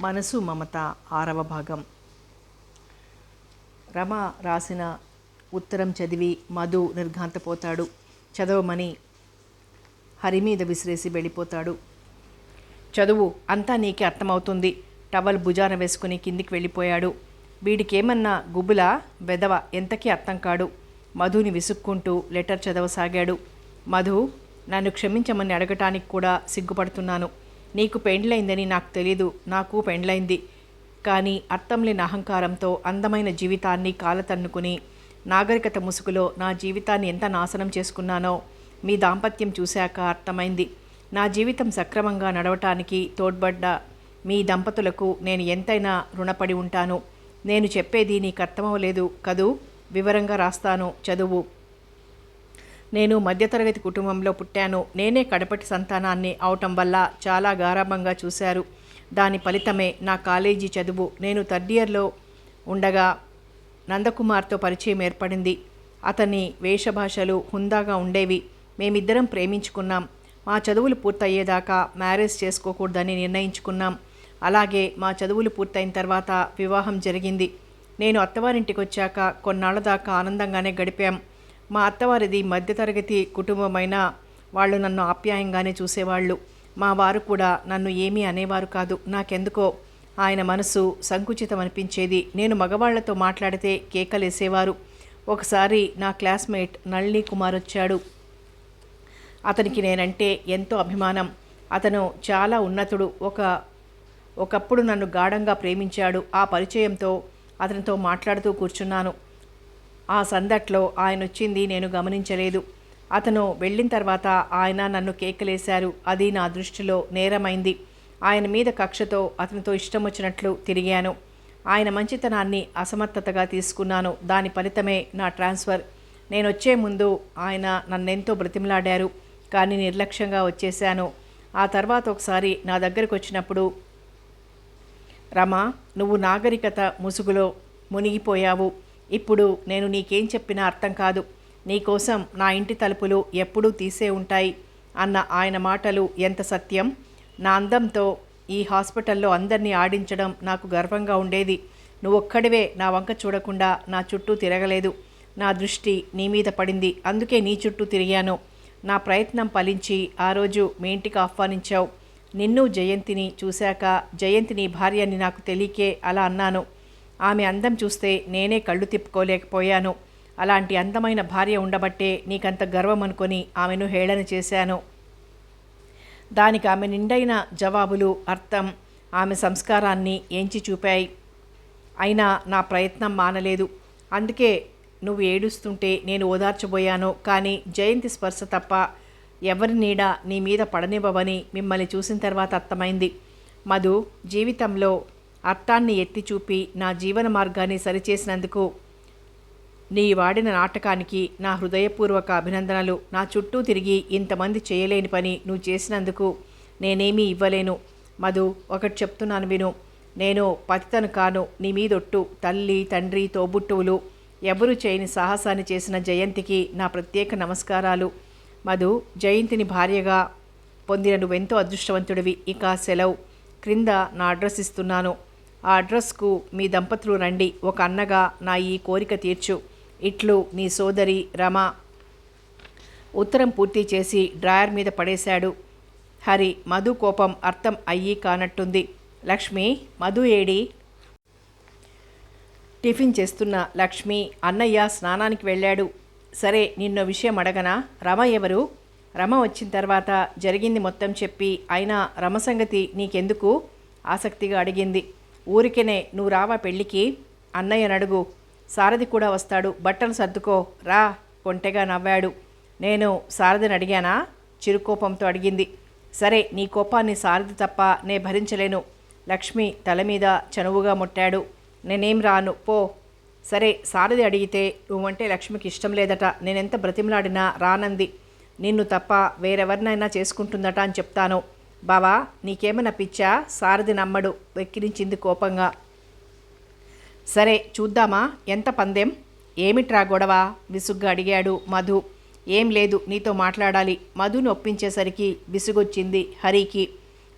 మనసు మమత ఆరవ భాగం. రమ రాసిన ఉత్తరం చదివి మధు నిర్ఘాంతపోతాడు. చదవమని హరి మీద విసిరేసి వెళ్ళిపోతాడు. చదువు అంతా నీకే అర్థమవుతుంది. టవల్ భుజాన వేసుకుని కిందికి వెళ్ళిపోయాడు. వీడికేమన్నా గుబుల వెదవ ఎంతకీ అర్థం కాడు. మధుని విసుక్కుంటూ లెటర్ చదవసాగాడు. మధు నన్ను క్షమించమని అడగటానికి కూడా సిగ్గుపడుతున్నాను. నీకు పెండ్లైందని నాకు తెలీదు నాకు పెండ్లైంది. కానీ అర్థం లేని అహంకారంతో అందమైన జీవితాన్ని కాలతన్నుకుని నాగరికత ముసుగులో నా జీవితాన్ని ఎంత నాశనం చేసుకున్నానో మీ దాంపత్యం చూశాక అర్థమైంది. నా జీవితం సక్రమంగా నడవటానికి తోడ్పడ్డ మీ దంపతులకు నేను ఎంతైనా రుణపడి ఉంటాను. నేను చెప్పేది నీకు అర్థమవలేదు కదూ? వివరంగా రాస్తాను చదువు. నేను మధ్యతరగతి కుటుంబంలో పుట్టాను. నేనే కడపటి సంతానాన్ని అవటం వల్ల చాలా గారాభంగా చూశారు. దాని ఫలితమే నా కాలేజీ చదువు. నేను థర్డ్ ఇయర్లో ఉండగా నందకుమార్తో పరిచయం ఏర్పడింది. అతని వేషభాషలు హుందాగా ఉండేవి. మేమిద్దరం ప్రేమించుకున్నాం. మా చదువులు పూర్తయ్యేదాకా మ్యారేజ్ చేసుకోకూడదని నిర్ణయించుకున్నాం. అలాగే మా చదువులు పూర్తయిన తర్వాత వివాహం జరిగింది. నేను అత్తవారింటికి వచ్చాక కొన్నాళ్ళ దాకా ఆనందంగానే గడిపాం. మా అత్తవారిది మధ్యతరగతి కుటుంబమైన వాళ్ళు నన్ను ఆప్యాయంగానే చూసేవాళ్ళు. మా వారు కూడా నన్ను ఏమీ అనేవారు కాదు. నాకెందుకో ఆయన మనసు సంకుచితం అనిపించేది నేను మగవాళ్ళతో మాట్లాడితే కేకలేసేవారు. ఒకసారి నా క్లాస్మేట్ నళిని కుమార్ వచ్చాడు. అతనికి నేనంటే ఎంతో అభిమానం. అతను చాలా ఉన్నతుడు. ఒక ఒకప్పుడు నన్ను గాఢంగా ప్రేమించాడు. ఆ పరిచయంతో అతనితో మాట్లాడుతూ కూర్చున్నాను. ఆ సందట్లో ఆయన వచ్చింది నేను గమనించలేదు. అతను వెళ్ళిన తర్వాత ఆయన నన్ను కేకలేశారు. అది నా దృష్టిలో నేరమైంది. ఆయన మీద కక్షతో అతనితో ఇష్టం వచ్చినట్లు తిరిగాను. ఆయన మంచితనాన్ని అసమర్థతగా తీసుకున్నాను. దాని ఫలితమే నా ట్రాన్స్ఫర్. నేను వచ్చే ముందు ఆయన నన్నెంతో బ్రతిమలాడారు. కానీ నిర్లక్ష్యంగా వచ్చేశాను. ఆ తర్వాత ఒకసారి నా దగ్గరకు వచ్చినప్పుడు రమా నువ్వు నాగరికత ముసుగులో మునిగిపోయావు. ఇప్పుడు నేను నీకేం చెప్పినా అర్థం కాదు. నీకోసం నా ఇంటి తలుపులు ఎప్పుడూ తీసే ఉంటాయి అన్న ఆయన మాటలు ఎంత సత్యం? నా అందంతో ఈ హాస్పిటల్లో అందరినీ ఆడించడం నాకు గర్వంగా ఉండేది. నువ్వొక్కడివే నా వంక చూడకుండా నా చుట్టూ తిరగలేదు. నా దృష్టి నీ మీద పడింది. అందుకే నీ చుట్టూ తిరిగాను. నా ప్రయత్నం ఫలించి ఆ రోజు మీ ఇంటికి ఆహ్వానించావు. నిన్ను జయంతిని చూశాక జయంతి నీ భార్య అని నాకు తెలియకే అలా అన్నాను. ఆమె అందం చూస్తే నేనే కళ్ళు తిప్పుకోలేకపోయాను. అలాంటి అందమైన భార్య ఉండబట్టే నీకంత గర్వం అనుకొని ఆమెను హేళన చేశాను. దానికి ఆమె నిండైన జవాబులు అర్థం ఆమె సంస్కారాన్ని ఎంచి చూపాయి. అయినా నా ప్రయత్నం మానలేదు. అందుకే నువ్వు ఏడుస్తుంటే నేను ఓదార్చబోయాను. కానీ జయంతి స్పర్శ తప్ప ఎవరి నీడ నీ మీద పడనివ్వవని మిమ్మల్ని చూసిన తర్వాత అర్థమైంది. మధు జీవితంలో అర్థాన్ని ఎత్తి చూపి నా జీవన మార్గాన్ని సరిచేసినందుకు నీ వాడిన నాటకానికి నా హృదయపూర్వక అభినందనలు. నా చుట్టూ తిరిగి ఇంతమంది చేయలేని పని నువ్వు చేసినందుకు నేనేమీ ఇవ్వలేను. మధు ఒకటి చెప్తున్నాను విను. నేను పతితను కాను. నీ మీదొట్టు తల్లి తండ్రి తోబుట్టువులు ఎవరు చేయని సాహసాన్ని చేసిన జయంతికి నా ప్రత్యేక నమస్కారాలు. మధు జయంతిని భార్యగా పొందిన నువ్వెంతో అదృష్టవంతుడివి. ఇక సెలవు. క్రింద నా అడ్రస్ ఇస్తున్నాను. ఆ అడ్రస్కు మీ దంపతులు రండి. ఒక అన్నగా నా ఈ కోరిక తీర్చు. ఇట్లు నీ సోదరి రమ. ఉత్తరం పూర్తి చేసి డ్రాయర్ మీద పడేశాడు. హరి మధు కోపం అర్థం అయ్యి కానట్టుంది. లక్ష్మి మధు ఏడి? టిఫిన్ చేస్తున్న లక్ష్మి అన్నయ్య స్నానానికి వెళ్ళాడు. సరే నిన్న విషయం అడగనా? రమ ఎవరు? రమ వచ్చిన తర్వాత జరిగింది మొత్తం చెప్పి అయినా రమ సంగతి నీకెందుకు? ఆసక్తిగా అడిగింది. ఊరికేనే నువ్వు రావా పెళ్ళికి? అన్నయ్య నడుగు సారథి కూడా వస్తాడు. బట్టలు సర్దుకో. రా. కొంటెగా నవ్వాడు. నేను సారథిని అడిగానా? చిరుకోపంతో అడిగింది. సరే నీ కోపాన్ని సారథి తప్ప నే భరించలేను. లక్ష్మి తల మీద చనువుగా ముట్టాడు. నేనేం రాను. పో. సరే సారథి అడిగితే నువ్వంటే లక్ష్మికి ఇష్టం లేదట. నేనెంత బ్రతిమలాడినా రానంది. నిన్ను తప్ప వేరెవరినైనా చేసుకుంటుందట అని చెప్తాను. బావా నీకేమైనా పిచ్చా? సారథి నమ్మడు. వెక్కిరించింది కోపంగా. సరే చూద్దామా? ఎంత పందెం? ఏమిట్రా గొడవ? విసుగ్గా అడిగాడు మధు. ఏం లేదు నీతో మాట్లాడాలి. మధుని ఒప్పించేసరికి విసుగొచ్చింది హరికి.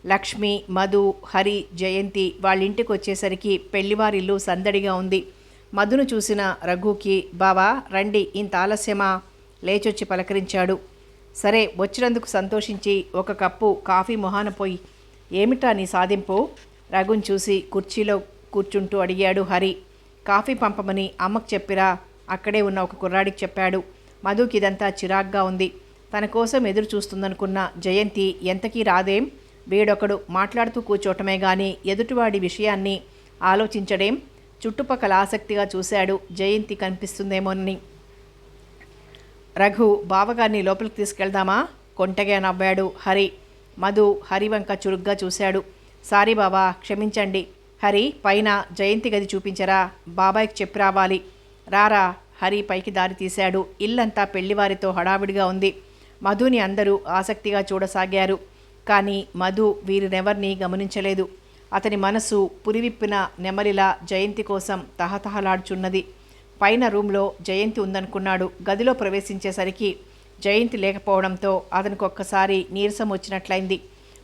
లక్ష్మి మధు హరి జయంతి వాళ్ళింటికి వచ్చేసరికి పెళ్ళివారిల్లు సందడిగా ఉంది. మధును చూసిన రఘుకి బావా రండి ఇంత ఆలస్యమా? లేచొచ్చి పలకరించాడు. సరే వచ్చినందుకు సంతోషించి ఒక కప్పు కాఫీ మొహాన పోయి ఏమిటా నీ సాధింపు? రఘుని చూసి కుర్చీలో కూర్చుంటూ అడిగాడు హరి. కాఫీ పంపమని అమ్మకు చెప్పిరా అక్కడే ఉన్న ఒక కుర్రాడికి చెప్పాడు. మధుకి ఇదంతా చిరాగ్గా ఉంది. తన కోసం ఎదురు చూస్తుందనుకున్న జయంతి ఎంతకీ రాదేం? వీడొకడు మాట్లాడుతూ కూర్చోటమే కానీ ఎదుటివాడి విషయాన్ని ఆలోచించడేం? చుట్టుపక్కల ఆసక్తిగా చూశాడు జయంతి కనిపిస్తుందేమోనని. రఘు బావగారిని లోపలికి తీసుకెళ్దామా? కొంటగా నవ్వాడు. హరి మధు హరివంక చురుగ్గా చూశాడు. సారీ బాబా క్షమించండి. హరి పైన జయంతి గది చూపించరా? బాబాయ్కి చెప్పి రావాలి. రారా? హరి పైకి దారి తీశాడు. ఇల్లంతా పెళ్ళివారితో హడావిడిగా ఉంది. మధుని అందరూ ఆసక్తిగా చూడసాగారు. కానీ మధు వీరినెవర్నీ గమనించలేదు. అతని మనసు పురివిప్పిన నెమలిలా జయంతి కోసం తహతహలాడుచున్నది. పైన రూమ్లో జయంతి ఉందనుకున్నాడు. గదిలో ప్రవేశించేసరికి జయంతి లేకపోవడంతో అతనికి ఒక్కసారి నీరసం వచ్చినట్లయింది.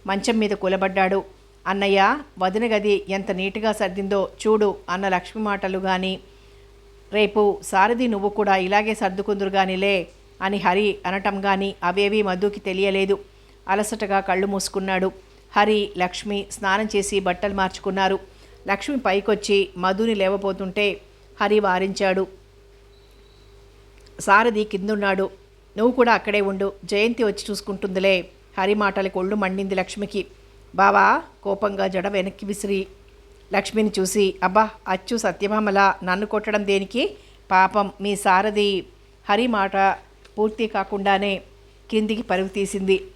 మంచం మీద కూలబడ్డాడు. అన్నయ్య వదిన గది ఎంత నీటుగా సర్దిందో చూడు అన్న లక్ష్మి మాటలు కానీ రేపు సారథి నువ్వు కూడా ఇలాగే సర్దుకుందురు గానిలే అని హరి అనటం గాని అవేవీ మధుకి తెలియలేదు. అలసటగా కళ్ళు మూసుకున్నాడు. హరి లక్ష్మి స్నానం చేసి బట్టలు మార్చుకున్నారు. లక్ష్మి పైకొచ్చి మధుని లేవబోతుంటే హరి వారించాడు. సారథి కిందున్నాడు. నువ్వు కూడా అక్కడే ఉండు. జయంతి వచ్చి చూసుకుంటుందిలే. హరి మాటలకు ఒళ్ళు మండింది లక్ష్మికి. బావా కోపంగా జడ వెనక్కి విసిరి. లక్ష్మిని చూసి అబ్బా అచ్చు సత్యభామల నన్ను కొట్టడం దేనికి? పాపం మీ సారథి. హరి మాట పూర్తి కాకుండానే కిందికి పరుగు తీసింది.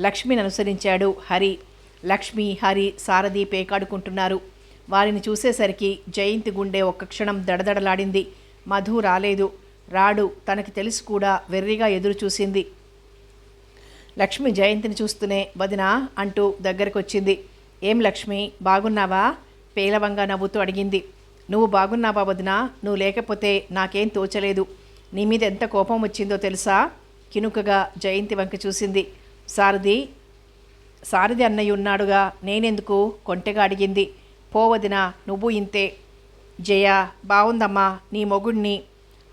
లక్ష్మిని అనుసరించాడు హరి. లక్ష్మి హరి సారథి పేకాడుకుంటున్నారు. వారిని చూసేసరికి జయంతి గుండె ఒక్క క్షణం దడదడలాడింది. మధు రాలేదు. రాడు తనకి తెలిసి కూడా వెర్రిగా ఎదురు చూసింది లక్ష్మి జయంతిని చూస్తూనే వదినా అంటూ దగ్గరకొచ్చింది. ఏం లక్ష్మి బాగున్నావా? పేలవంగా నవ్వుతూ అడిగింది. నువ్వు బాగున్నావా వదినా? నువ్వు లేకపోతే నాకేం తోచలేదు. నీ మీద ఎంత కోపం వచ్చిందో తెలుసా? కినుకగా జయంతి వంక చూసింది. సారథి సారథి అన్నయ్య ఉన్నాడుగా నేనెందుకు? కొంటెగా అడిగింది. పోవదినా నువ్వు ఇంతే. జయ బాగుందమ్మా నీ మొగుణ్ణి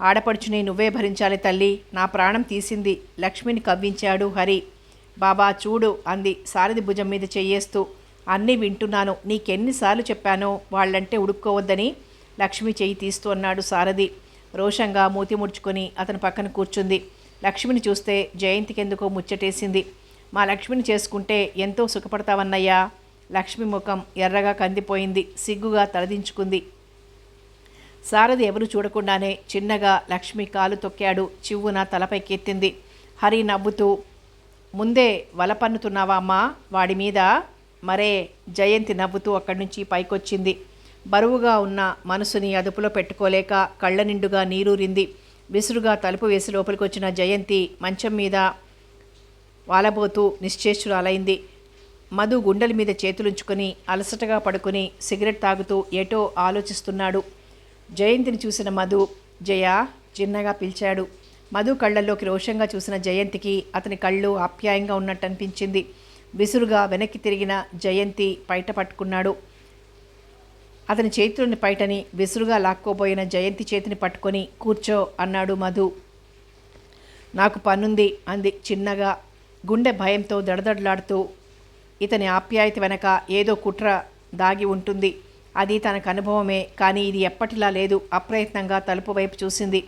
ఆడపడుచుని నువ్వే భరించాలి తల్లి. నా ప్రాణం తీసింది. లక్ష్మిని కవ్వించాడు హరి. బాబా చూడు అంది సారథి భుజం మీద చెయ్యేస్తూ అన్నీ వింటున్నాను. నీకెన్నిసార్లు చెప్పానో వాళ్ళంటే ఉడుక్కోవద్దని లక్ష్మి చెయ్యి తీస్తూ అన్నాడు సారథి. రోషంగా మూతి ముడుచుకొని అతని పక్కన కూర్చుంది. లక్ష్మిని చూస్తే జయంతికెందుకో ముచ్చటేసింది. మా లక్ష్మిని చేసుకుంటే ఎంతో సుఖపడతావన్నయ్యా. లక్ష్మి ముఖం ఎర్రగా కందిపోయింది సిగ్గుగా తలదించుకుంది. సారథి ఎవరు చూడకుండానే చిన్నగా లక్ష్మి కాలు తొక్కాడు చివ్వున తలపైకెత్తింది. హరి నవ్వుతూ ముందే వలపన్నుతున్నావా అమ్మా? వాడి మీద? మరే జయంతి నవ్వుతూ అక్కడి నుంచి పైకొచ్చింది. బరువుగా ఉన్న మనసుని అదుపులో పెట్టుకోలేక కళ్ళ నిండుగా నీరూరింది. విసురుగా తలుపు వేసి లోపలికొచ్చిన జయంతి మంచం మీద వాలబోతూ నిశ్చేష్టురాలైంది. మధు గుండెల మీద చేతులుంచుకొని అలసటగా పడుకుని సిగరెట్ తాగుతూ ఏటో ఆలోచిస్తున్నాడు. జయంతిని చూసిన మధు జయ చిన్నగా పిలిచాడు. మధు కళ్ళల్లోకి రోషంగా చూసిన జయంతికి అతని కళ్ళు ఆప్యాయంగా ఉన్నట్టు అనిపించింది విసురుగా వెనక్కి తిరిగిన జయంతి పైట పట్టుకున్నాడు. అతని చేతులని పైటని విసురుగా లాక్కోబోయిన జయంతి చేతిని పట్టుకొని కూర్చో అన్నాడు మధు. నాకు పనుంది అంది చిన్నగా. గుండె భయంతో దడదడలాడుతూ ఇతని ఆప్యాయత వెనక ఏదో కుట్ర దాగి ఉంటుంది. అది తనకు అనుభవమే కానీ ఇది ఎప్పటిలా లేదు. అప్రయత్నంగా తలుపు వైపు చూసింది.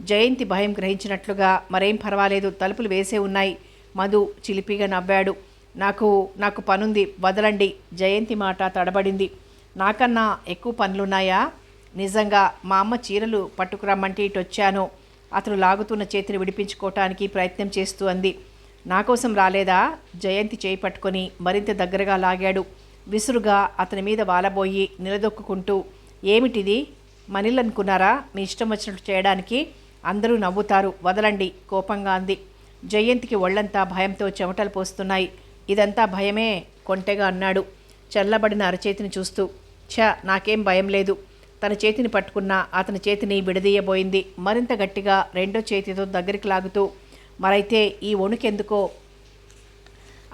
జయంతి భయం గ్రహించినట్లుగా మరేం పర్వాలేదు తలుపులు వేసే ఉన్నాయి. మధు చిలిపిగా నవ్వాడు. నాకు నాకు పనుంది వదలండి. జయంతి మాట తడబడింది. నాకన్నా ఎక్కువ పనులున్నాయా? నిజంగా మా అమ్మ చీరలు పట్టుకురమ్మంటే ఇటు వచ్చాను అతను లాగుతున్న చేతిని విడిపించుకోవటానికి ప్రయత్నం చేస్తూ అంది. నా కోసం రాలేదా? జయంతి చేయి పట్టుకొని మరింత దగ్గరగా లాగాడు. విసురుగా అతని మీద వాలబోయి నిలదొక్కుంటూ ఏమిటిది? మనిలనుకున్నారా? మీ ఇష్టం వచ్చినట్టు చేయడానికి అందరూ నవ్వుతారు. వదలండి కోపంగా అంది. జయంతికి ఒళ్ళంతా భయంతో చెమటలు పోస్తున్నాయి. ఇదంతా భయమే? కొంటెగా అన్నాడు. చల్లబడిన అరచేతిని చూస్తూ ఛ నాకేం భయం లేదు. తన చేతిని పట్టుకున్న అతని చేతిని విడదీయబోయింది. మరింత గట్టిగా రెండో చేతితో దగ్గరికి లాగుతూ మరైతే ఈ వణుకెందుకో?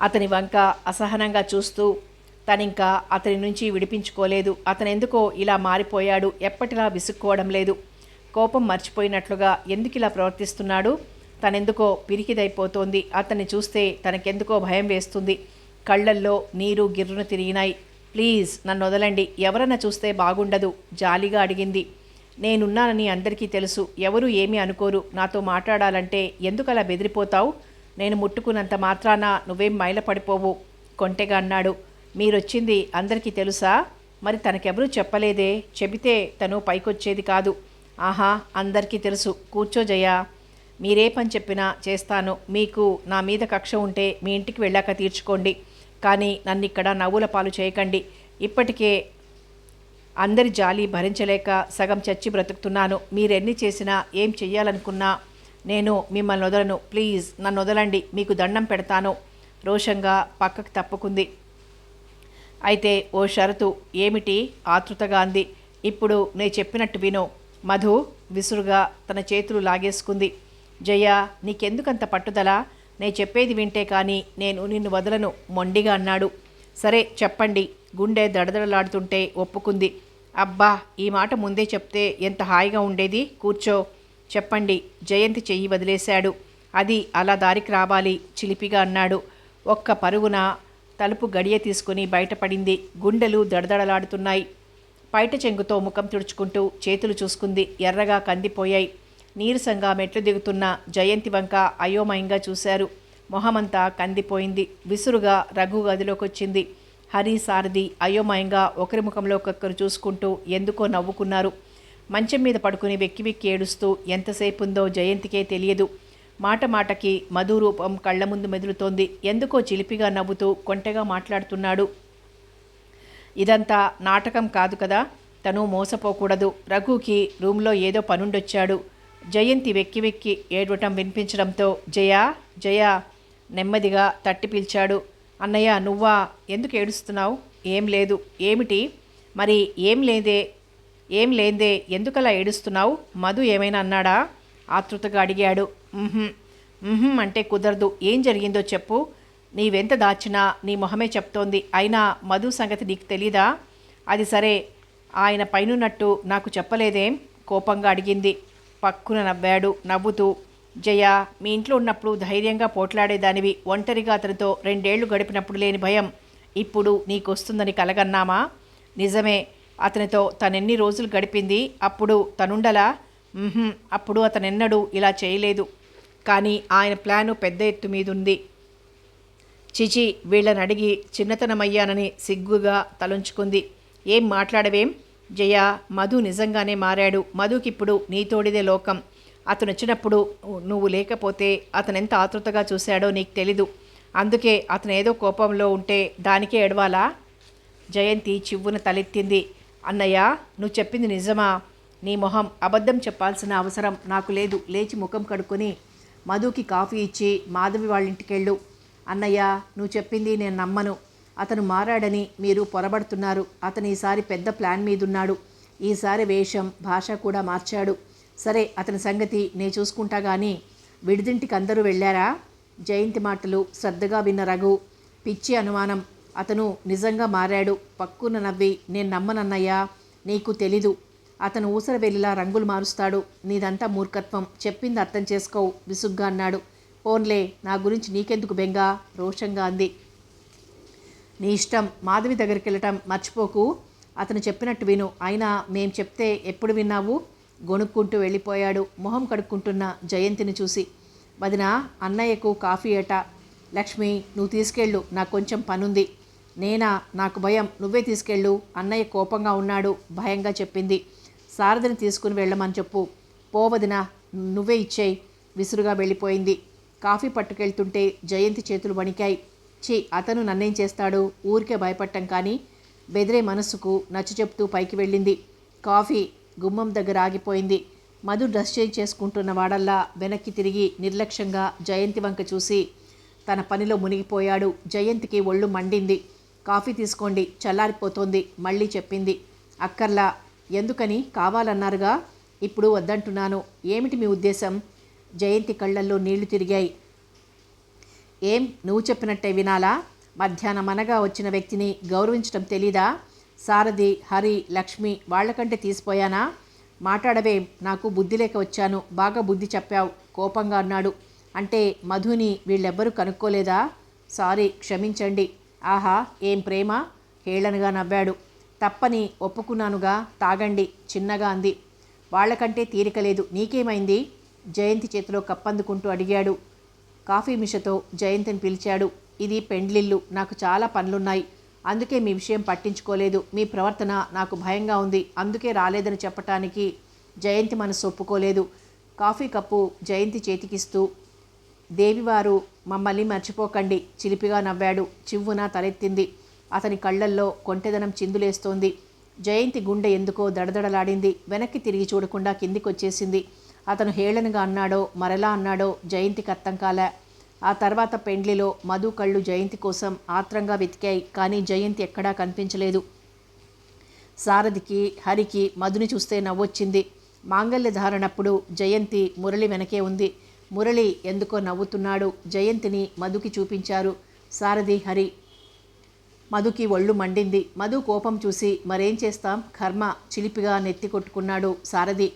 అతని వంక అసహనంగా చూస్తూ తనింకా అతని నుంచి విడిపించుకోలేదు. అతనెందుకో ఇలా మారిపోయాడు? ఎప్పటిలా విసుక్కోవడం లేదు. కోపం మర్చిపోయినట్లుగా ఎందుకు ఇలా ప్రవర్తిస్తున్నాడు? తనెందుకో పిరికిదైపోతోంది. అతన్ని చూస్తే తనకెందుకో భయం వేస్తుంది. కళ్ళల్లో నీరు గిర్రున తిరిగినాయి. ప్లీజ్ నన్ను వదలండి. ఎవరన్నా చూస్తే బాగుండదు. జాలిగా అడిగింది. నేనున్నానని అందరికీ తెలుసు. ఎవరు ఏమీ అనుకోరు. నాతో మాట్లాడాలంటే ఎందుకలా బెదిరిపోతావు? నేను ముట్టుకున్నంత మాత్రాన నువ్వేం మైలపడిపోవు కొంటెగా అన్నాడు. మీరొచ్చింది అందరికీ తెలుసా? మరి తనకెవరూ చెప్పలేదే? చెబితే తను పైకొచ్చేది కాదు. ఆహా అందరికీ తెలుసు. కూర్చో జయ. మీరే పని చెప్పినా చేస్తాను. మీకు నా మీద కక్ష ఉంటే మీ ఇంటికి వెళ్ళాక తీర్చుకోండి. కానీ నన్ను ఇక్కడ నవ్వుల పాలు చేయకండి. ఇప్పటికే అందరి జాలి భరించలేక సగం చచ్చి బ్రతుకుతున్నాను. మీరెన్ని చేసినా ఏం చెయ్యాలనుకున్నా నేను మిమ్మల్ని వదలను. ప్లీజ్ నన్ను వదలండి. మీకు దండం పెడతాను. రోషంగా పక్కకు తప్పుకుంది. అయితే ఓ షరతు ఏమిటి? ఆతృతగా అంది. ఇప్పుడు నేను చెప్పినట్టు విను. మధు విసురుగా తన చేతులు లాగేసుకుంది. జయ నీకెందుకంత పట్టుదల? నేను చెప్పేది వింటే కానీ నేను నిన్ను వదలను మొండిగా అన్నాడు. సరే చెప్పండి. గుండె దడదడలాడుతుంటే ఒప్పుకుంది. అబ్బా ఈ మాట ముందే చెప్తే ఎంత హాయిగా ఉండేది? కూర్చో. చెప్పండి. జయంతి చెయ్యి వదిలేశాడు. అది అలా దారికి రావాలి చిలిపిగా అన్నాడు. ఒక్క పరుగున తలుపు గడియ తీసుకుని బయటపడింది. గుండెలు దడదడలాడుతున్నాయి. పైట చెంగుతో ముఖం తుడుచుకుంటూ చేతులు చూసుకుంది. ఎర్రగా కందిపోయాయి. నీరసంగా మెట్లు దిగుతున్న జయంతి వంక అయోమయంగా చూశారు. మొహమంతా కందిపోయింది. విసురుగా రఘు గదిలోకి వచ్చింది హరి సారథి అయోమయంగా ఒకరి ముఖంలో ఒక్కొక్కరు చూసుకుంటూ ఎందుకో నవ్వుకున్నారు. మంచం మీద పడుకుని వెక్కి వెక్కి ఏడుస్తూ ఎంతసేపు ఉందో జయంతికే తెలియదు. మాట మాటకి మధు రూపం కళ్ళ ముందు మెదులుతోంది. ఎందుకో చిలిపిగా నవ్వుతూ కొంటెగా మాట్లాడుతున్నాడు. ఇదంతా నాటకం కాదు కదా. తను మోసపోకూడదు. రఘుకి రూమ్లో ఏదో పనుండొచ్చాడు. జయంతి వెక్కి వెక్కి ఏడవటం వినిపించడంతో జయ జయ నెమ్మదిగా తట్టి పిలిచాడు. అన్నయ్య నువ్వా? ఎందుకు ఏడుస్తున్నావు? ఏం లేదు. ఏమిటి? మరి ఏం లేదే? ఏం లేదే? ఎందుకలా ఏడుస్తున్నావు? మధు ఏమైనా అన్నాడా? ఆతృతగా అడిగాడు. అంటే కుదరదు. ఏం జరిగిందో చెప్పు. నీవెంత దాచినా నీ మొహమే చెప్తోంది. అయినా మధు సంగతి నీకు తెలీదా? అది సరే. ఆయన పైనున్నట్టు నాకు చెప్పలేదేం? కోపంగా అడిగింది. పక్కున నవ్వాడు. నవ్వుతూ జయ మీ ఇంట్లో ఉన్నప్పుడు ధైర్యంగా పోట్లాడేదానివి. ఒంటరిగా అతనితో రెండేళ్ళు గడిపినప్పుడు లేని భయం. ఇప్పుడు నీకొస్తుందని కలగన్నామా? నిజమే. అతనితో తనెన్ని రోజులు గడిపింది. అప్పుడు తనుండలా? అప్పుడు అతనెన్నడూ ఇలా చేయలేదు. కానీ ఆయన ప్లాను పెద్ద ఎత్తు మీదుంది. చిచి వీళ్ళని అడిగి చిన్నతనమయ్యానని సిగ్గుగా తలంచుకుంది. ఏం మాట్లాడవేం? జయ మధు నిజంగానే మారాడు. మధుకిప్పుడు నీతోడిదే లోకం. అతను వచ్చినప్పుడు నువ్వు లేకపోతే అతను ఎంత ఆతృతగా చూశాడో నీకు తెలీదు. అందుకే అతను ఏదో కోపంలో ఉంటే దానికే ఎడవాలా జయంతి చివ్వున తలెత్తింది. అన్నయ్య నువ్వు చెప్పింది నిజమా? నీ మొహం అబద్ధం చెప్పాల్సిన అవసరం నాకు లేదు. లేచి ముఖం కడుక్కొని మధుకి కాఫీ ఇచ్చి మాధవి వాళ్ళ ఇంటికెళ్ళు అన్నయ్య నువ్వు చెప్పింది నేను నమ్మను. అతను మారాడని మీరు పొరబడుతున్నారు. అతను ఈసారి పెద్ద ప్లాన్ మీదున్నాడు. ఈసారి వేషం భాష కూడా మార్చాడు. సరే అతని సంగతి నేను చూసుకుంటా కానీ విడిదింటికి అందరూ వెళ్ళారా? జయంతి మాటలు శ్రద్ధగా విన్న రఘు పిచ్చి అనుమానం. అతను నిజంగా మారాడు. పక్కున నవ్వి నేను నమ్మనన్నయ్యా నీకు తెలీదు. అతను ఊసర వెళ్ళిలా రంగులు మారుస్తాడు. నీదంతా మూర్ఖత్వం. చెప్పింది అర్థం చేసుకోవు విసుగ్గా అన్నాడు. ఓన్లే నా గురించి నీకెందుకు బెంగ? రోషంగా అంది. నీ ఇష్టం మాధవి దగ్గరికి వెళ్ళటం మర్చిపోకు. అతను చెప్పినట్టు విను. అయినా మేం చెప్తే ఎప్పుడు విన్నావు? గొణుక్కుంటూ వెళ్ళిపోయాడు. మొహం కడుక్కుంటున్న జయంతిని చూసి వదిన అన్నయ్యకు కాఫీ ఏట. లక్ష్మి నువ్వు తీసుకెళ్ళు. నాకు కొంచెం పనుంది. నేనా నాకు భయం. నువ్వే తీసుకెళ్ళు. అన్నయ్య కోపంగా ఉన్నాడు. భయంగా చెప్పింది. సారథిని తీసుకుని వెళ్ళమని చెప్పు. పోవదిన నువ్వే ఇచ్చేయి. విసురుగా వెళ్ళిపోయింది. కాఫీ పట్టుకెళ్తుంటే జయంతి చేతులు వణికాయి. ఛీ అతను నన్నేం చేస్తాడు? ఊరికే భయపడటం కానీ బెదిరే మనస్సుకు నచ్చ చెప్తూ పైకి వెళ్ళింది. కాఫీ గుమ్మం దగ్గర ఆగిపోయింది. మధు డ్రెస్ చేంజ్ చేసుకుంటున్న వాడల్లా వెనక్కి తిరిగి నిర్లక్ష్యంగా జయంతి వంక చూసి తన పనిలో మునిగిపోయాడు. జయంతికి ఒళ్ళు మండింది. కాఫీ తీసుకోండి చల్లారిపోతోంది మళ్ళీ చెప్పింది. అక్కర్లా ఎందుకని? కావాలన్నారుగా? ఇప్పుడు వద్దంటున్నాను. ఏమిటి మీ ఉద్దేశం? జయంతి కళ్ళల్లో నీళ్ళు తిరిగాయి. ఏం? నువ్వు చెప్పినట్టే వినాలా? మధ్యాహ్నం అనగా వచ్చిన వ్యక్తిని గౌరవించడం తెలీదా? సారథి హరి లక్ష్మి వాళ్ళకంటే తీసిపోయానా? మాట్లాడవే నాకు బుద్ధి లేక వచ్చాను. బాగా బుద్ధి చెప్పావు కోపంగా అన్నాడు. అంటే మధుని వీళ్ళెవ్వరూ కనుక్కోలేదా? సారీ క్షమించండి. ఆహా ఏం ప్రేమ? హేళనగా నవ్వాడు. తప్పని ఒప్పుకున్నానుగా తాగండి చిన్నగా అంది. వాళ్ళకంటే తీరిక లేదు. నీకేమైంది? జయంతి చేతిలో కప్పందుకుంటూ అడిగాడు. కాఫీ మిషతో జయంతిని పిలిచాడు. ఇది పెండ్లిల్లు. నాకు చాలా పనులున్నాయి. అందుకే మీ విషయం పట్టించుకోలేదు. మీ ప్రవర్తన నాకు భయంగా ఉంది. అందుకే రాలేదని చెప్పటానికి జయంతి మనసు ఒప్పుకోలేదు. కాఫీ కప్పు జయంతి చేతికిస్తూ దేవివారు మమ్మల్ని మర్చిపోకండి చిలిపిగా నవ్వాడు. చివ్వున తలెత్తింది. అతని కళ్ళల్లో కొంటెదనం చిందులేస్తోంది. జయంతి గుండె ఎందుకో దడదడలాడింది. వెనక్కి తిరిగి చూడకుండా కిందికొచ్చేసింది. అతను హేళనగా అన్నాడో మరలా అన్నాడో జయంతికి అర్థం కాలే. ఆ తర్వాత పెండ్లిలో మధు కళ్ళు జయంతి కోసం ఆత్రంగా వెతికాయి కానీ జయంతి ఎక్కడా కనిపించలేదు. సారథికి హరికి మధుని చూస్తే నవ్వొచ్చింది. మాంగల్య ధారణప్పుడు జయంతి మురళి వెనకే ఉంది. మురళి ఎందుకో నవ్వుతున్నాడు. జయంతిని మధుకి చూపించారు సారథి హరి. మధుకి ఒళ్ళు మండింది. మధు కోపం చూసి మరేం చేస్తాం? కర్మ చిలిపిగా నెత్తి కొట్టుకున్నాడు సారథి.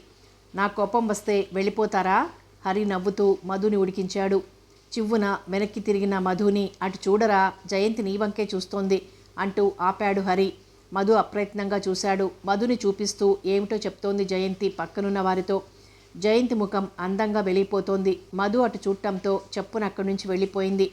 నా కోపం వస్తే వెళ్ళిపోతారా? హరి నవ్వుతూ మధుని ఉడికించాడు. చివ్వున వెనక్కి తిరిగిన మధుని అటు చూడరా జయంతి నీ వంకే చూస్తోంది అంటూ ఆపాడు హరి. మధు అప్రయత్నంగా చూశాడు. మధుని చూపిస్తూ ఏమిటో చెప్తోంది జయంతి పక్కనున్న వారితో. జయంతి ముఖం అందంగా వెళ్ళిపోతోంది మధు అటు చూడటంతో చెప్పున అక్కడి నుంచి వెళ్ళిపోయింది.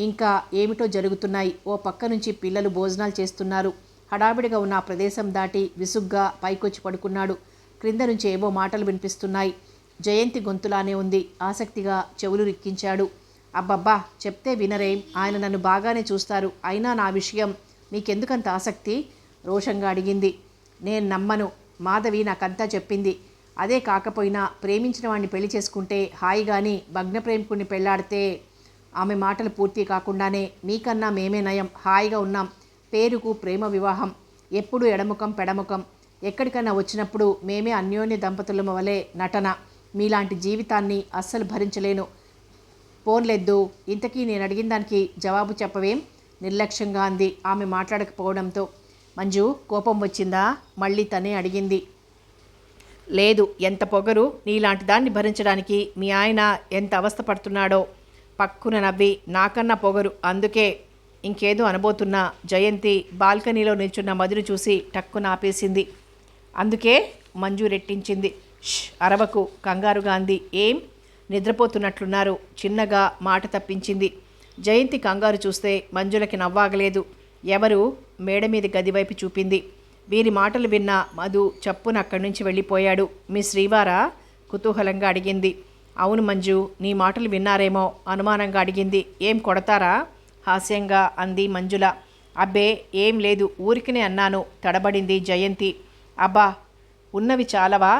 ఇంకా ఏమిటో జరుగుతున్నాయి. ఓ పక్క నుంచి పిల్లలు భోజనాలు చేస్తున్నారు. హడావిడిగా ఉన్న ఆ ప్రదేశం దాటి విసుగ్గా పైకొచ్చి పడుకున్నాడు. క్రింద నుంచి ఏవో మాటలు వినిపిస్తున్నాయి. జయంతి గొంతులానే ఉంది. ఆసక్తిగా చెవులు రిక్కించాడు. అబ్బబ్బా చెప్తే వినరేం. ఆయన నన్ను బాగానే చూస్తారు. అయినా నా విషయం నీకెందుకంత ఆసక్తి? రోషంగా అడిగింది. నేను నమ్మను. మాధవి నాకంతా చెప్పింది. అదే కాకపోయినా ప్రేమించిన వాడిని పెళ్ళి చేసుకుంటే హాయిగాని భగ్న ప్రేమికుడిని పెళ్ళాడితే ఆమె మాటలు పూర్తి కాకుండానే మీకన్నా మేమే నయం. హాయిగా ఉన్నాం. పేరుకు ప్రేమ వివాహం. ఎప్పుడు ఎడముఖం పెడముఖం. ఎక్కడికైనా వచ్చినప్పుడు మేమే అన్యోన్య దంపతుల వలె నటన. మీలాంటి జీవితాన్ని అస్సలు భరించలేను. పోన్లెద్దు ఇంతకీ నేను అడిగిన దానికి జవాబు చెప్పవేం? నిర్లక్ష్యంగా అంది. ఆమె మాట్లాడకపోవడంతో. మంజు కోపం వచ్చిందా? మళ్ళీ తనే అడిగింది. లేదు ఎంత పొగరు నీలాంటి దాన్ని భరించడానికి మీ ఆయన ఎంత అవస్థపడుతున్నాడో పక్కున నవ్వి నాకన్నా పొగరు అందుకే ఇంకేదో అనబోతున్న జయంతి బాల్కనీలో నిల్చున్న మధుని చూసి టక్కున ఆపేసింది. అందుకే మంజు రెట్టించింది. ష్ అరవకు కంగారుగా అంది. ఏం? నిద్రపోతున్నట్లున్నారు. చిన్నగా మాట తప్పించింది. జయంతి కంగారు చూస్తే మంజులకి నవ్వాగలేదు. ఎవరు? మేడ మీద గదివైపు చూపింది. వీరి మాటలు విన్న మధు చప్పున అక్కడి నుంచి వెళ్ళిపోయాడు. మీ శ్రీవారా? కుతూహలంగా అడిగింది. అవును మంజు నీ మాటలు విన్నారేమో అనుమానంగా అడిగింది. ఏం కొడతారా? హాస్యంగా అంది మంజుల. అబ్బే ఏం లేదు ఊరికినే అన్నాను తడబడింది జయంతి. అబ్బా ఉన్నవి చాలవా?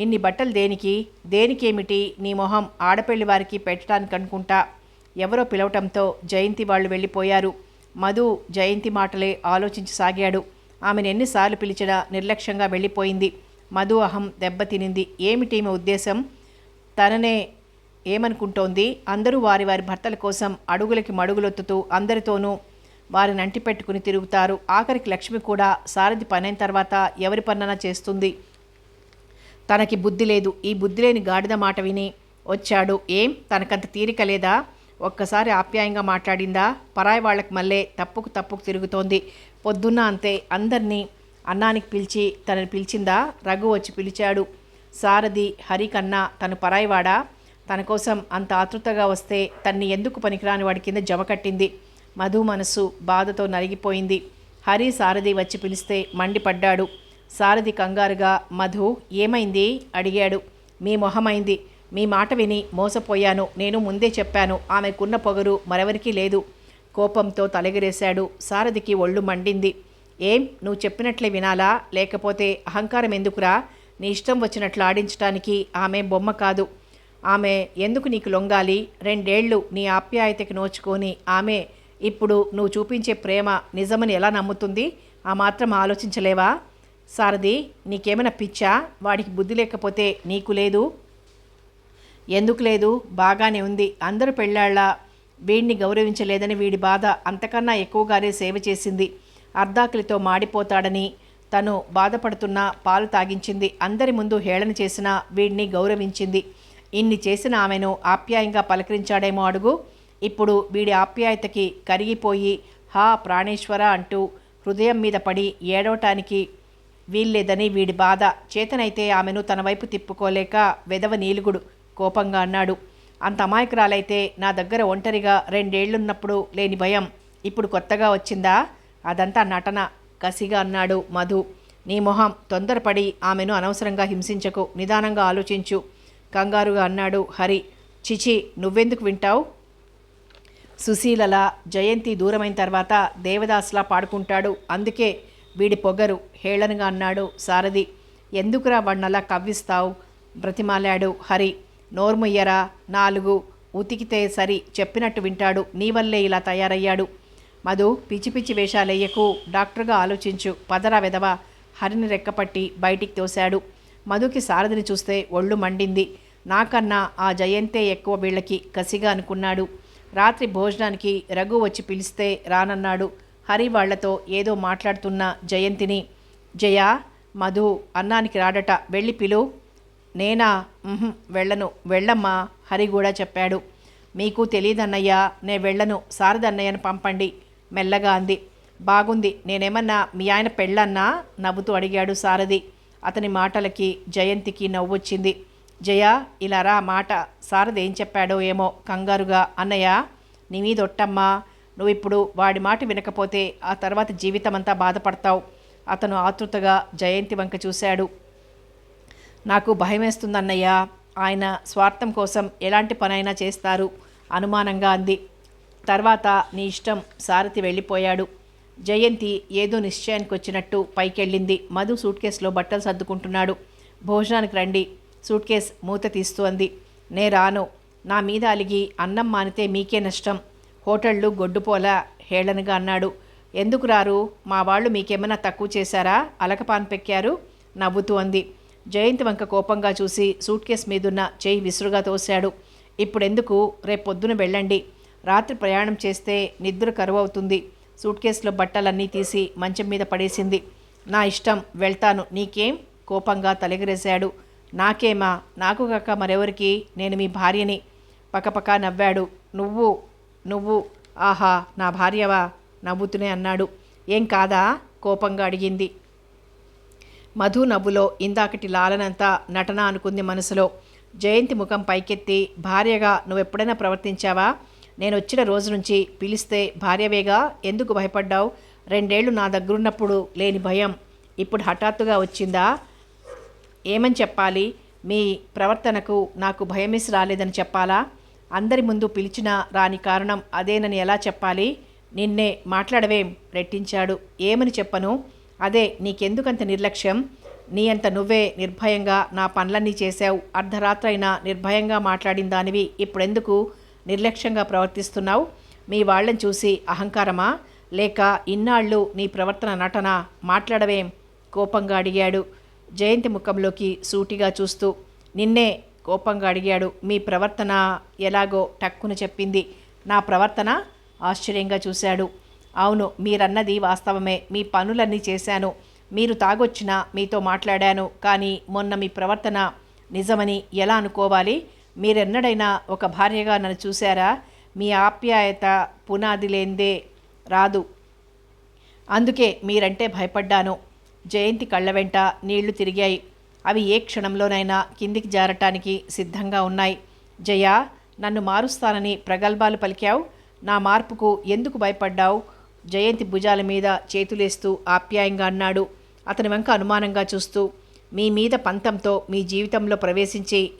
ఇన్ని బట్టలు దేనికి? దేనికేమిటి? నీ మొహం ఆడపెళ్ళి వారికి పెట్టడానికి అనుకుంటా ఎవరో పిలవటంతో జయంతి వాళ్ళు వెళ్ళిపోయారు. మధు జయంతి మాటలే ఆలోచించి సాగాడు. ఆమెను ఎన్నిసార్లు పిలిచినా నిర్లక్ష్యంగా వెళ్ళిపోయింది. మధు అహం దెబ్బతినింది. ఏమిటి ఈమె ఉద్దేశం? తననే ఏమనుకుంటోంది? అందరూ వారి వారి భర్తల కోసం అడుగులకి మడుగులొత్తుతూ అందరితోనూ వారిని అంటిపెట్టుకుని తిరుగుతారు. ఆఖరికి లక్ష్మి కూడా సారథి పనైన తర్వాత ఎవరి పన్ననా చేస్తుంది. తనకి బుద్ధి లేదు. ఈ బుద్ధి లేని గాడిద మాట విని వచ్చాడు. ఏం? తనకంత తీరిక లేదా? ఒక్కసారి ఆప్యాయంగా మాట్లాడిందా? పరాయి వాళ్ళకి మళ్ళీ తప్పుకు తప్పుకు తిరుగుతోంది. పొద్దున్న అంతే. అందరినీ అన్నానికి పిలిచి తనని పిలిచిందా? రఘు వచ్చి పిలిచాడు. సారథి హరి కన్నా తను పరాయివాడా? తన కోసం అంత ఆతృతగా వస్తే తన్ని ఎందుకు పనికిరాని వాడి కింద జమ కట్టింది? మధు మనసు బాధతో నలిగిపోయింది. హరి సారథి వచ్చి పిలిస్తే మండిపడ్డాడు. సారథి కంగారుగా మధు ఏమైంది? అడిగాడు. మీ మొహమైంది. మీ మాట విని మోసపోయాను. నేను ముందే చెప్పాను. ఆమెకున్న పొగరు మరెవరికీ లేదు. కోపంతో తలెగిరేశాడు. సారథికి ఒళ్ళు మండింది. ఏం? నువ్వు చెప్పినట్లే వినాలా? లేకపోతే అహంకారం ఎందుకురా? నీ ఇష్టం వచ్చినట్లు ఆడించడానికి ఆమె బొమ్మ కాదు. ఆమె ఎందుకు నీకు లొంగాలి? రెండేళ్ళు నీ ఆప్యాయతకి నోచుకొని ఆమె ఇప్పుడు నువ్వు చూపించే ప్రేమ నిజమని ఎలా నమ్ముతుంది? ఆ మాత్రం ఆలోచించలేవా? సారథి నీకేమైనా పిచ్చా? వాడికి బుద్ధి లేకపోతే నీకు లేదు? ఎందుకు లేదు? బాగానే ఉంది. అందరూ పెళ్ళాళ్ళ. వీడిని గౌరవించలేదని వీడి బాధ అంతకన్నా ఎక్కువగానే సేవ చేసింది. అర్ధాకలితో మాడిపోతాడని తను బాధపడుతున్న పాలు తాగించింది. అందరి ముందు హేళన చేసిన వీడిని గౌరవించింది. ఇన్ని చేసిన ఆమెను ఆప్యాయంగా పలకరించాడేమో అడుగు. ఇప్పుడు వీడి ఆప్యాయతకి కరిగిపోయి హా ప్రాణేశ్వర అంటూ హృదయం మీద పడి ఏడవటానికి వీల్లేదని వీడి బాధ. చేతనైతే ఆమెను తన వైపు తిప్పుకోలేక వెదవ నీలుగుడు కోపంగా అన్నాడు. అంత అమాయకురాలైతే నా దగ్గర ఒంటరిగా రెండేళ్ళున్నప్పుడు లేని భయం. ఇప్పుడు కొత్తగా వచ్చిందా? అదంతా నటన కసిగా అన్నాడు మధు. నీ మొహం తొందరపడి ఆమెను అనవసరంగా హింసించకు నిదానంగా ఆలోచించు కంగారుగా అన్నాడు హరి. చిచి నువ్వెందుకు వింటావు? సుశీలల జయంతి దూరమైన తర్వాత దేవదాస్లా పాడుకుంటాడు. అందుకే వీడి పొగరు హేళనగా అన్నాడు సారథి. ఎందుకురా వాణ్ణలా కవ్విస్తావు? బ్రతిమాలాడు హరి. నోర్ముయ్యరా నాలుగు. ఉతికితే సరి చెప్పినట్టు వింటాడు. నీ వల్లే ఇలా తయారయ్యాడు. మధు పిచ్చి పిచ్చి వేషాలయ్యకు. డాక్టర్గా ఆలోచించు. పదరా వెదవ హరిని రెక్కపట్టి బయటికి తోశాడు. మధుకి సారథిని చూస్తే ఒళ్ళు మండింది. నాకన్నా ఆ జయంతే ఎక్కువ వీళ్ళకి కసిగా అనుకున్నాడు. రాత్రి భోజనానికి రఘు వచ్చి పిలిస్తే రానన్నాడు. హరి వాళ్ళతో ఏదో మాట్లాడుతున్న జయంతిని. జయ మధు అన్నానికి రాడట వెళ్ళి పిలు. నేనా? వెళ్ళను. వెళ్ళమ్మా హరి కూడా చెప్పాడు. మీకు తెలియదన్నయ్యా నే వెళ్ళను. సారదన్నయ్యను పంపండి. మెల్లగా అంది. బాగుంది. నేనేమన్నా మీ ఆయన పెళ్ళన్నా? నవ్వుతూ అడిగాడు సారథి అతని మాటలకి జయంతికి నవ్వొచ్చింది. జయ ఇలా రా మాట. సారథి ఏం చెప్పాడో ఏమో కంగారుగా అన్నయ్య నీ మీదొట్టమ్మా నువ్వు ఇప్పుడు వాడి మాట వినకపోతే ఆ తర్వాత జీవితమంతా బాధపడతావు. అతను ఆతృతగా జయంతి వంక చూశాడు. నాకు భయమేస్తుందన్నయ్యా. ఆయన స్వార్థం కోసం ఎలాంటి పనైనా చేస్తారు అనుమానంగా అంది. తర్వాత నీ ఇష్టం సారథి వెళ్ళిపోయాడు. జయంతి ఏదో నిశ్చయానికి వచ్చినట్టు పైకెళ్ళింది. మధు సూట్ కేసులో బట్టలు సర్దుకుంటున్నాడు. భోజనానికి రండి. సూట్ కేస్ మూత తీస్తూ అంది. నే రాను. నా మీద అలిగి అన్నం మానితే మీకే నష్టం. హోటళ్ళు గొడ్డుపోలా హేళనగా అన్నాడు. ఎందుకు రారు? మా వాళ్ళు మీకేమైనా తక్కువ చేశారా? అలకపాన్ పెక్కారు. నవ్వుతూ అంది. జయంతి వంక కోపంగా చూసి సూట్ కేస్ మీదున్న చేయి విసురుగా తోశాడు. ఇప్పుడెందుకు? రేపొద్దున వెళ్ళండి. రాత్రి ప్రయాణం చేస్తే నిద్ర కరువు అవుతుంది సూట్ కేసులో బట్టలన్నీ తీసి మంచం మీద పడేసింది. నా ఇష్టం వెళ్తాను. నీకేం? కోపంగా తలెగరేశాడు. నాకేమా? నాకు కాక మరెవరికి? నేను మీ భార్యని. పక్కపక్క నవ్వాడు. నువ్వు నువ్వు ఆహా నా భార్యవా? నవ్వుతూనే అన్నాడు. ఏం కాదా? కోపంగా అడిగింది. మధు నవ్వులో ఇందాకటి లాలనంతా నటన అనుకుంది మనసులో. జయంతి ముఖం పైకెత్తి భార్యగా నువ్వెప్పుడైనా ప్రవర్తించావా? నేను వచ్చిన రోజు నుంచి పిలిస్తే భార్యవేగా ఎందుకు భయపడ్డావు? రెండేళ్ళు నా దగ్గరున్నప్పుడు లేని భయం. ఇప్పుడు హఠాత్తుగా వచ్చిందా? ఏమని చెప్పాలి? మీ ప్రవర్తనకు నాకు భయమేసి రాలేదని చెప్పాలా? అందరి ముందు పిలిచినా రాని కారణం అదేనని ఎలా చెప్పాలి? నిన్నే మాట్లాడవేం రెట్టించాడు. ఏమని చెప్పను? అదే నీకెందుకంత నిర్లక్ష్యం? నీ అంత నువ్వే నిర్భయంగా నా పనులన్నీ చేశావు. అర్ధరాత్రైనా నిర్భయంగా మాట్లాడిన దానివి ఇప్పుడెందుకు నిర్లక్ష్యంగా ప్రవర్తిస్తున్నావు? మీ వాళ్ళని చూసి అహంకారమా? లేక ఇన్నాళ్ళు నీ ప్రవర్తన నటన? మాట్లాడవేం? కోపంగా అడిగాడు. జయంతి ముఖంలోకి సూటిగా చూస్తూ నిన్నే కోపంగా అడిగాడు మీ ప్రవర్తన ఎలాగో టక్కున చెప్పింది. నా ప్రవర్తన ఆశ్చర్యంగా చూశాడు. అవును మీరన్నది వాస్తవమే. మీ పనులన్నీ చేశాను. మీరు తాగొచ్చినా మీతో మాట్లాడాను. కానీ మొన్న మీ ప్రవర్తన నిజమని ఎలా అనుకోవాలి? మీరెన్నడైనా ఒక భార్యగా నన్ను చూశారా? మీ ఆప్యాయత పునాది లేందే రాదు. అందుకే మీరంటే భయపడ్డాను. జయంతి కళ్ళ వెంట నీళ్ళు తిరిగాయి. అవి ఏ క్షణంలోనైనా కిందికి జారటానికి సిద్ధంగా ఉన్నాయి. జయ నన్ను మారుస్తానని ప్రగల్భాలు పలికావు. నా మార్పుకు ఎందుకు భయపడ్డావు? జయంతి భుజాల మీద చేతులేస్తూ ఆప్యాయంగా అన్నాడు. అతని వెంక అనుమానంగా చూస్తూ మీ మీద పంతంతో మీ జీవితంలో ప్రవేశించి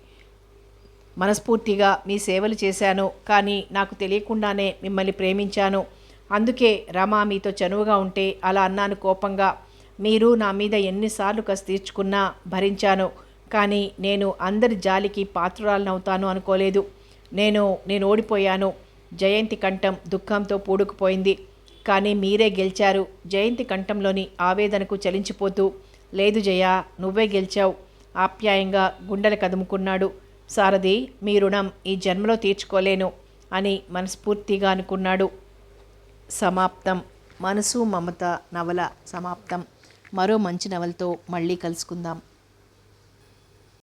మనస్ఫూర్తిగా మీ సేవలు చేశాను. కానీ నాకు తెలియకుండానే మిమ్మల్ని ప్రేమించాను. అందుకే రమా మీతో చనువుగా ఉంటే అలా అన్నాను కోపంగా. మీరు నా మీద ఎన్నిసార్లు కసి తీర్చుకున్నా భరించాను. కానీ నేను అందరి జాలికి పాత్రురాలనవుతాను అనుకోలేదు. నేను నేను ఓడిపోయాను. జయంతి కంఠం దుఃఖంతో పూడుకుపోయింది. కానీ మీరే గెలిచారు. జయంతి కంఠంలోని ఆవేదనకు చలించిపోతూ లేదు జయ నువ్వే గెలిచావు. ఆప్యాయంగా గుండెలు కదుముకున్నాడు. సారథి మీ రుణం ఈ జన్మలో తీర్చుకోలేను అని మనస్ఫూర్తిగా అనుకున్నాడు. సమాప్తం. మనసు మమత నవల సమాప్తం. మరో మంచి నవలతో మళ్ళీ కలుసుకుందాం.